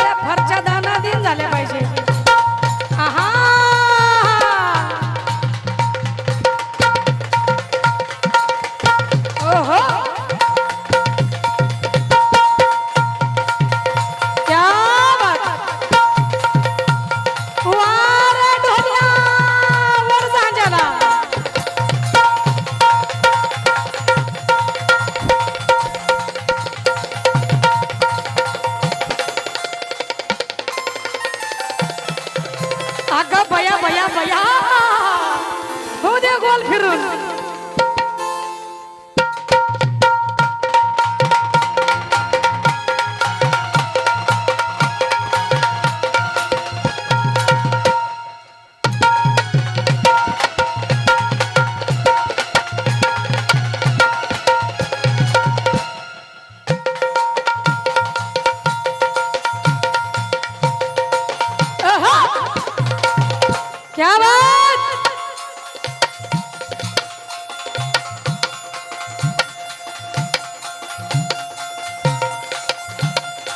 आपल्या फरच्या दाना दिन झाल्या पाहिजे. हो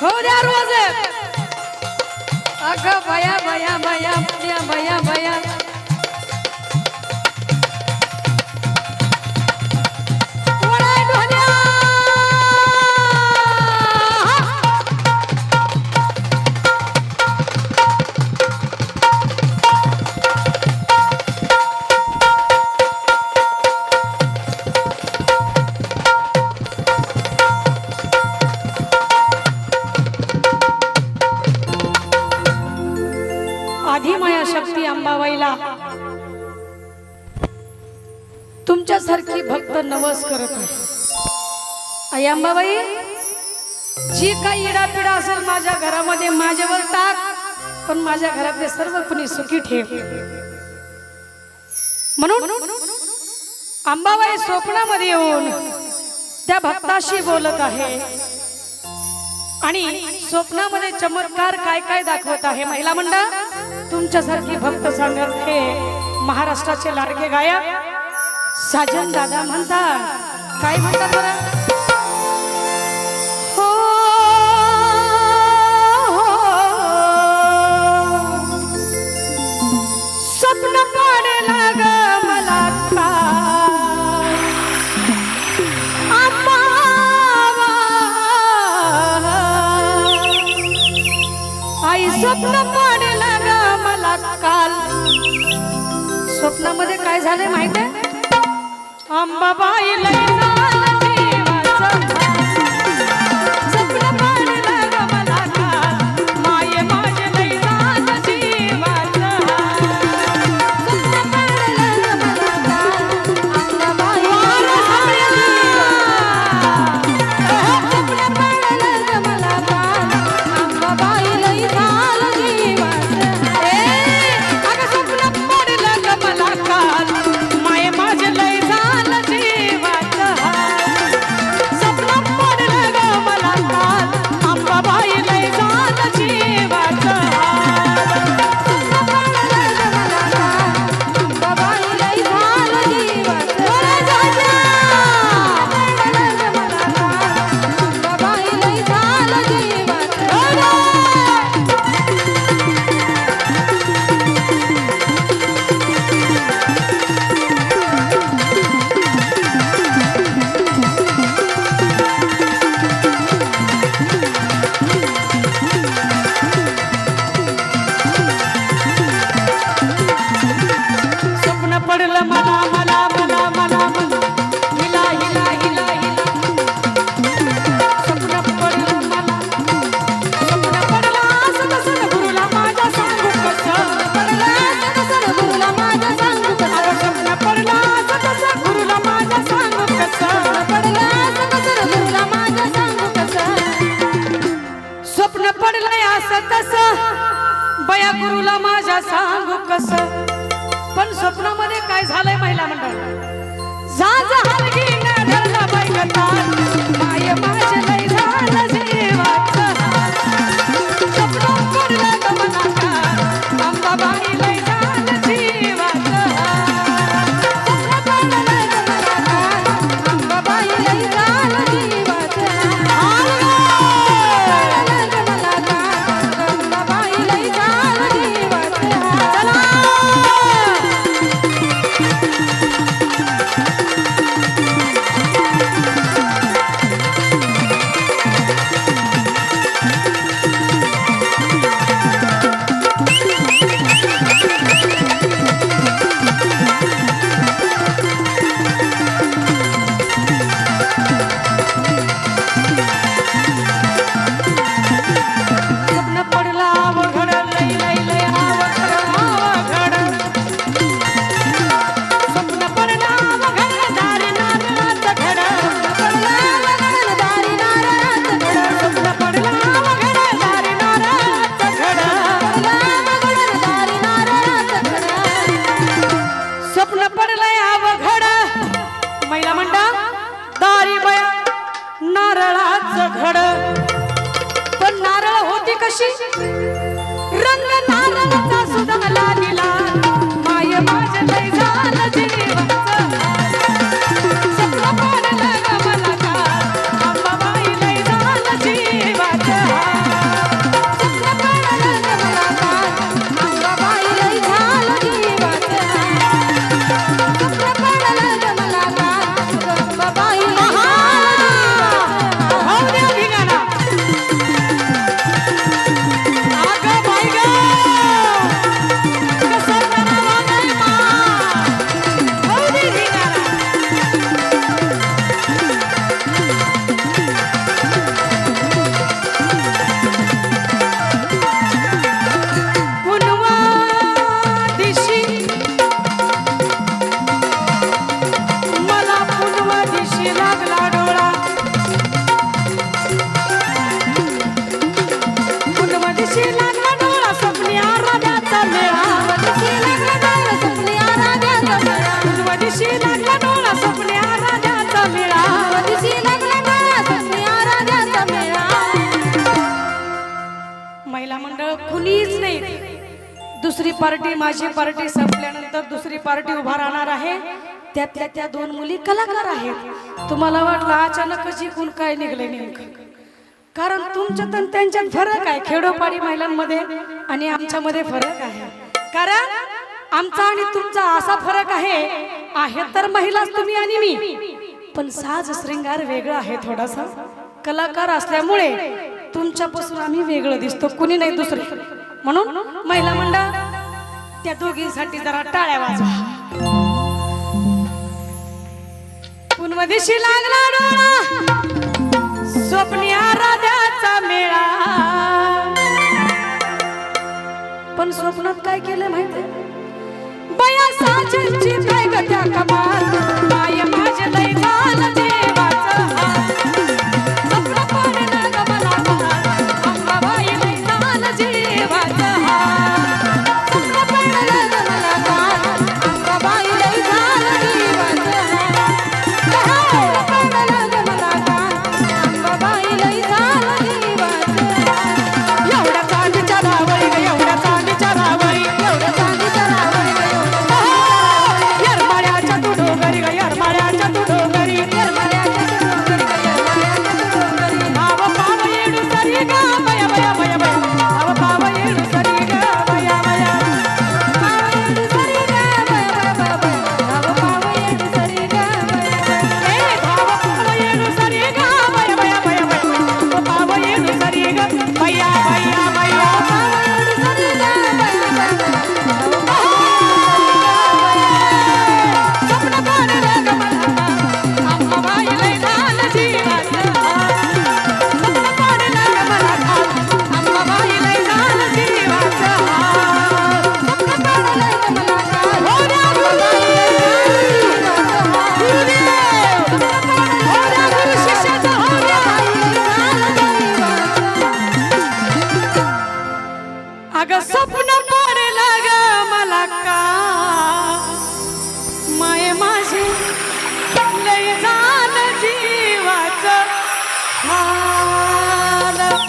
हो द्या रोज अगं बया बया बया बया बया तुमच्यासारखी भक्त नवस करत आहे. आई अंबाबाई जी काही इडापिडा असेल माझ्या घरामध्ये माझ्यावर टाक पण माझ्या घरातले सर्व कुणी सुखी ठेव. म्हणून अंबाबाई स्वप्नामध्ये येऊन त्या भक्ताशी बोलत आहे आणि स्वप्नामध्ये चमत्कार काय काय दाखवत आहे महिला मंडळ? तुमच्यासारखी भक्त सांगत हे महाराष्ट्राचे लाडके गायक साजन दादा म्हणतात. काय म्हणतात बरं? हो, हो. स्वप्न पडेल ग मला का आई स्वप्न पडेल ग मला काल. स्वप्नामध्ये काय झालंय माहिती आहे लय झालं जीवाचं स्वप्न पडलंय असं तसं बया गुरुला माझ्या सांगू कसं? पण स्वप्नामध्ये काय झालंय महिला मंडळ? झाज हलगी न धरला घड. पण नारळ होती कशी? रंग नारळ मंडळ कुणीच नाही. दुसरी पार्टी माझी पार्टी संपल्यानंतर दुसरी पार्टी उभा राहणार आहे. त्यातल्या त्या दोन मुली कलाकार आहेत. तुम्हाला वाटलं अचानक जिंकून काय निघले नेमकं? कारण तुमच्यात आणि त्यांच्यात फरक आहे. खेडोपाडी महिलांमध्ये आणि आमच्यामध्ये फरक आहे. कारण आमचा आणि तुमचा असा फरक आहे आहे तर महिलाच तुम्ही आणि मी. पण साज श्रृंगार वेगळा आहे थोडासा. कलाकार असल्यामुळे तुमच्यापासून आम्ही वेगळं दिसतो. कुणी नाही दुसरे. म्हणून महिला मंडळ त्या दोघींसाठी जरा टाळ्या वाजवा. पुनवदिशी लागला डोळा स्वप्नी आराध्याचा मेळा. पण स्वप्नात काय केलं माहिती बया साजेची काय ग त्या कमाल